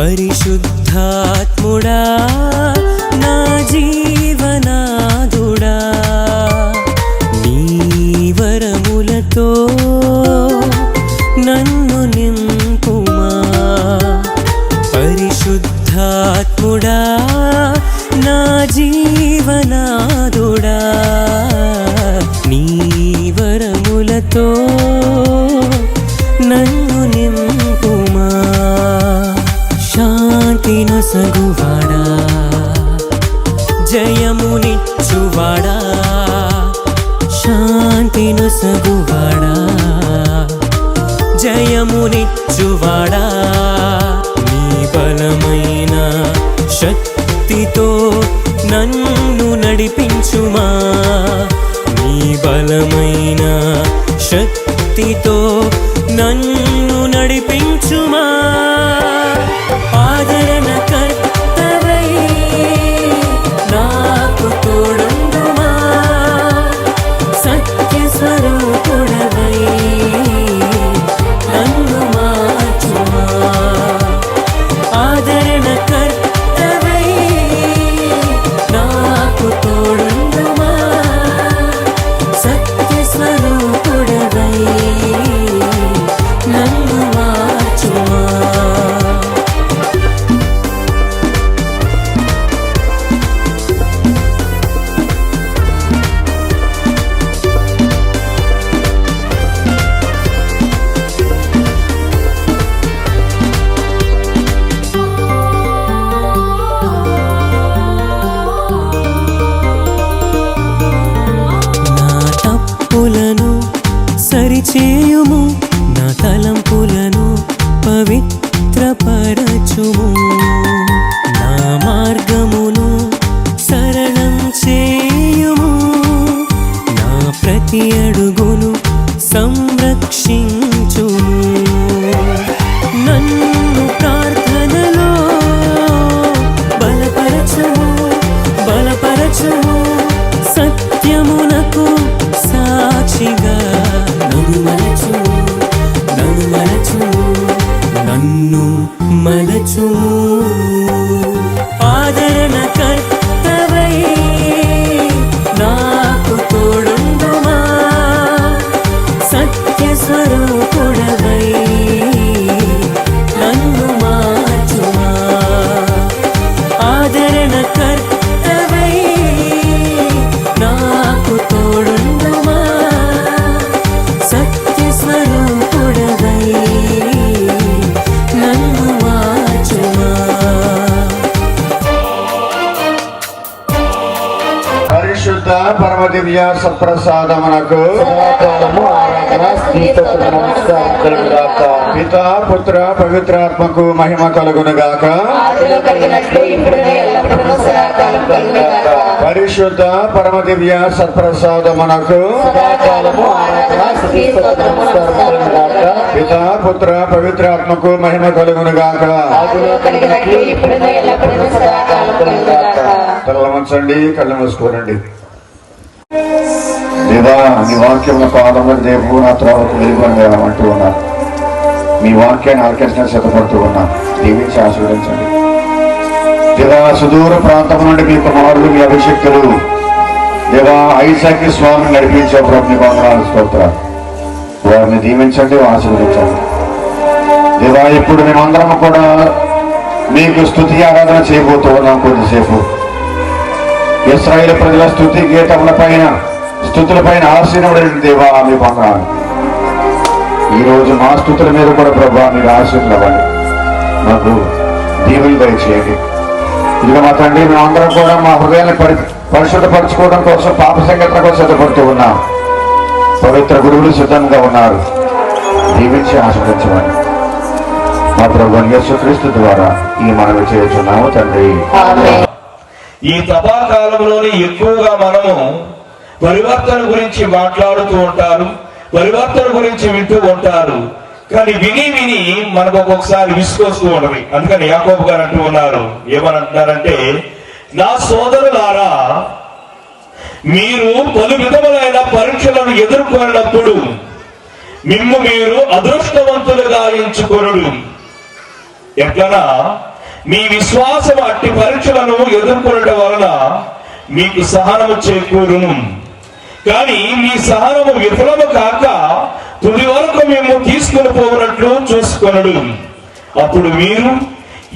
పరిశుద్ధాత్ముడా నా జీవనాదుడా. నీ వరములతో నన్ను నింపుమా. పరిశుద్ధాత్ముడా నా జీవనాదుడా. నీ వరములతో శాంతి నొసగువాడా జయమునిచ్చువాడా? నీ బలమైన శక్తితో నన్ను నడిపించుమా? నీ బలమైన శక్తితో నన్ను నడిపించుమా? పరిశుద్ధ పరమ దివ్య సప్రసాదమునకు. పిత పుత్ర పవిత్రాత్మకు మహిమ కలుగును గాక ఆదిలో కలిగినట్లు ఇప్పుడునే ఎల్లప్పుడూ సదాకాలం కలుగుగాక. పరిశుద్ధ పరమ దివ్య సత్ప్రసాదమునకు. పిత పుత్ర పవిత్రాత్మకు మహిమ కలుగును గాక ఆదిలో కలిగినట్లు ఇప్పుడునే ఎల్లప్పుడూ సదాకాలం కలుగుగాక. తల వంచండి కళ్ళు మూసుకోనండి లేదా నీ వాక్యముల పాదములు దేవు నా త్రోవకు వెలుగుండి అంటూ ఉన్నారు మీ వాక్యాన్ని ఆర్కెస్ట్రా సిద్ధపడుతూ ఉన్నా. దీవించి ఆశీర్వదించండి. దేవా సుదూర ప్రాంతం నుండి మీ కుమారులు మీ అభిషక్తులు దేవా ఐసాకి స్వామిని నడిపించే ప్రభు వందనాలు స్తోత్రాలు. వారిని దీవించండి ఆశీర్వదించండి. దేవా ఇప్పుడు మేమందరం కూడా మీకు స్థుతి ఆరాధన చేయబోతూ ఉన్నాం కొద్దిసేపు. ఇస్రాయేల్ ప్రజల స్థుతి గీతముల పైన స్థుతుల పైన ఆశీర్వడిన దేవా మీ వందనాలు ఈ రోజు మా స్థుతుల మీద కూడా ప్రభా మీరు ఆశీర్లు మాకు దీవులు దయచేయండి. ఇదిగో మా తండ్రి మేమందరం కూడా మా హృదయాన్ని పరి పరిశుద్ధపరచుకోవడం కోసం పాప సంఘటన కోసం సిద్ధపడుతూ ఉన్నాం. పవిత్ర గురువులు సిద్ధంగా ఉన్నారు. దీవించి ఆశీర్వదించమని. మా ప్రభు యేసుక్రీస్తు ద్వారా ఈ మనవి చేస్తున్నాము తండ్రి. ఈ తపాకాలంలోనే ఎక్కువగా మనము పరివర్తన గురించి మాట్లాడుతూ ఉంటారు పరివర్తన గురించి వింటూ ఉంటారు. కానీ విని విని మనకు ఒక్కొక్కసారి విసుకొస్తూ ఉంటది. అందుకని యాకోబు గారు అంటూ ఉన్నారు. ఏమని అంటున్నారంటే నా సోదరులారా మీరు పలు విధములైన పరీక్షలను ఎదుర్కొన్నప్పుడు మిమ్ము మీరు అదృష్టవంతులుగా ఎంచుకొనడు. ఎట్లనా? మీ విశ్వాసం అట్టి పరీక్షలను ఎదుర్కొనడం వలన మీకు సహనము చేకూరును. కానీ మీ సహనము విఫలము కాక తుది వరకు మేము తీసుకుని పోనట్లు చూసుకొనడు. అప్పుడు మీరు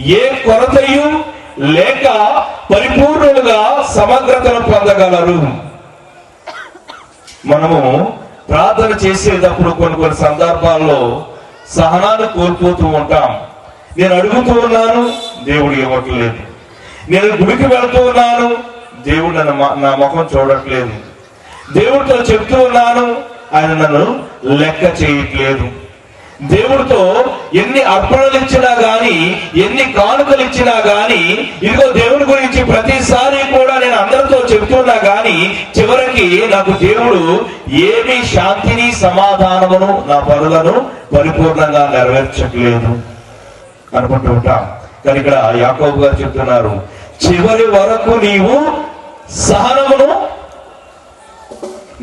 ఏ కొరతయు లేక పరిపూర్ణులుగా సమగ్రతను పొందగలరు. మనము ప్రార్థన చేసేటప్పుడు కొన్ని కొన్ని సందర్భాల్లో సహనాన్ని కోల్పోతూ ఉంటాం. నేను అడుగుతూ ఉన్నాను దేవుడు ఇవ్వట్లేదు నేను గుడికి వెళ్తూ ఉన్నాను దేవుడు నన్ను నా ముఖం చూడట్లేదు. దేవుడితో చెప్తూ ఉన్నాను ఆయన నన్ను లెక్క చేయట్లేదు. దేవుడితో ఎన్ని అర్పణలు ఇచ్చినా గాని ఎన్ని కానుకలు ఇచ్చినా గాని ఇదిగో దేవుడి గురించి ప్రతిసారి కూడా నేను అందరితో చెబుతున్నా గాని చివరికి నాకు దేవుడు ఏమి శాంతిని సమాధానమును నా పనులను పరిపూర్ణంగా నెరవేర్చట్లేదు. అనుకుంటూ ఉంటాం. కానీ ఇక్కడ యాకోబు గారు చెప్తున్నారు చివరి వరకు నీవు సహనమును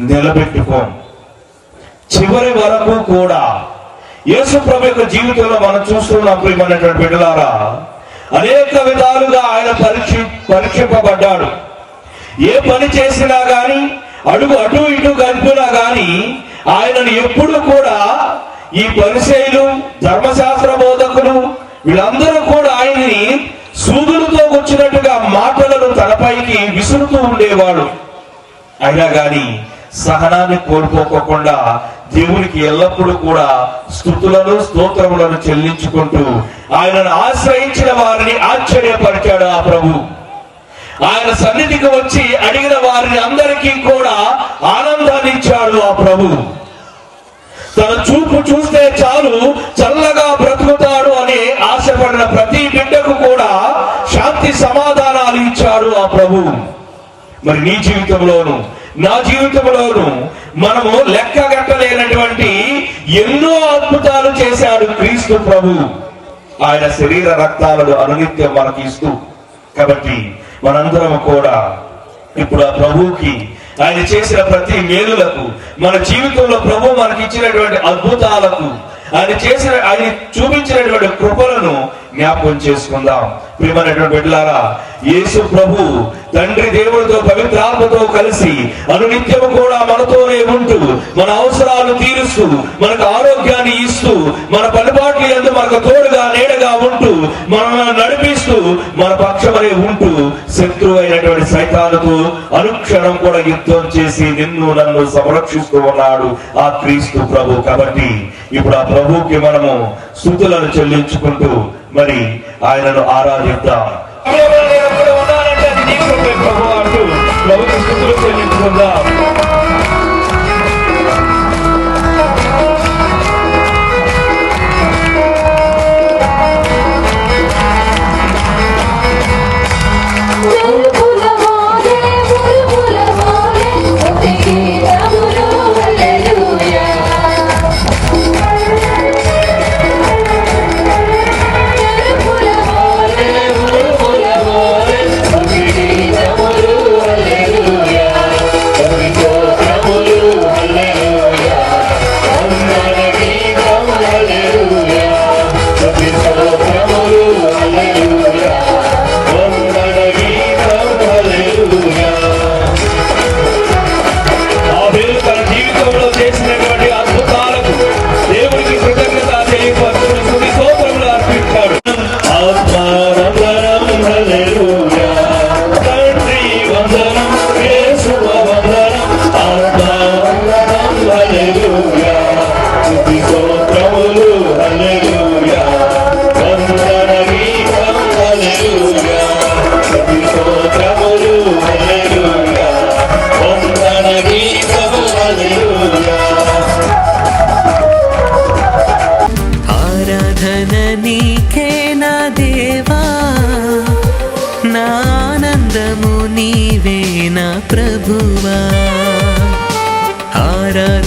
నిలబెట్టుకో. చివరి వరకు కూడా యేసు ప్రభు యొక్క జీవితంలో మనం చూస్తున్నాం ప్రియమైనటువంటి బిడ్డలారా. అనేక విధాలుగా ఆయన పరీక్ష పరీక్షింపబడ్డాడు. ఏ పని చేసినా గాని అడుగు అటు ఇటు కలిపినా గాని ఆయనను ఎప్పుడు కూడా ఈ పరిశైలు ధర్మశాస్త్ర బోధకులు వీళ్ళందరూ ఉండేవాడు. అయినా కానీ సహనాన్ని కోల్పోకోకుండా దేవునికి ఎల్లప్పుడూ కూడా స్థుతులను స్తోత్రములను చెల్లించుకుంటూ ఆయనను ఆశ్రయించిన వారిని ఆశ్చర్యపరిచాడు ఆ ప్రభు. ఆయన సన్నిధికి వచ్చి అడిగిన వారిని అందరికీ కూడా ఆనందాన్ని ఇచ్చాడు ఆ ప్రభు. తన చూపు చూస్తే చాలు చల్లగా బ్రతుకుతాడు అని ఆశపడిన ప్రతి బిడ్డకు కూడా శాంతి సమాధానాలు ఇచ్చాడు ఆ ప్రభు. మరి నీ జీవితంలోను నా జీవితంలోను మనము లెక్కగట్టలేనటువంటి ఎన్నో అద్భుతాలు చేశాడు క్రీస్తు ప్రభు. ఆయన శరీర రక్తాలను అనునిత్యం మనకి ఇస్తూ కాబట్టి మనందరం కూడా ఇప్పుడు ఆ ప్రభువుకి ఆయన చేసిన ప్రతి మేలులకు మన జీవితంలో ప్రభు మనకి ఇచ్చినటువంటి అద్భుతాలకు ఆయన చేసిన ఆయన చూపించినటువంటి కృపలను జ్ఞాపకం చేసుకుందాం. ప్రియమైనటువంటి బిడ్డలారా యేసు ప్రభు తండ్రి దేవుడితో పవిత్రాత్మతో కలిసి అనునిత్యము కూడా మనతోనే ఉంటూ మన అవసరాలు తీరుస్తూ మనకు ఆరోగ్యాన్ని ఇస్తూ మన పనిపాట్లు ఎందు మనకు తోడుగా నీడగా ఉంటూ మనల్ని నడిపిస్తూ మన పక్షమనే ఉంటూ శత్రువు అయినటువంటి సైతాలతో అనుక్షణం కూడా యుద్ధం చేసి నిన్ను నన్ను సంరక్షిస్తూ ఉన్నాడు ఆ క్రీస్తు ప్రభు. కాబట్టి ఇప్పుడు ఆ ప్రభుకి మనము స్థుతులను చెల్లించుకుంటూ మరి ఆయనను ఆరాధిద్దాం. Тобі повагу, на виску не подав.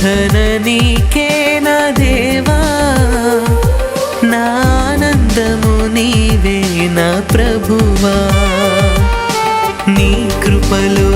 ఆరాధన నీకే నా దేవా? నా ఆనందము నీవే నా ప్రభువా? నీ కృపలో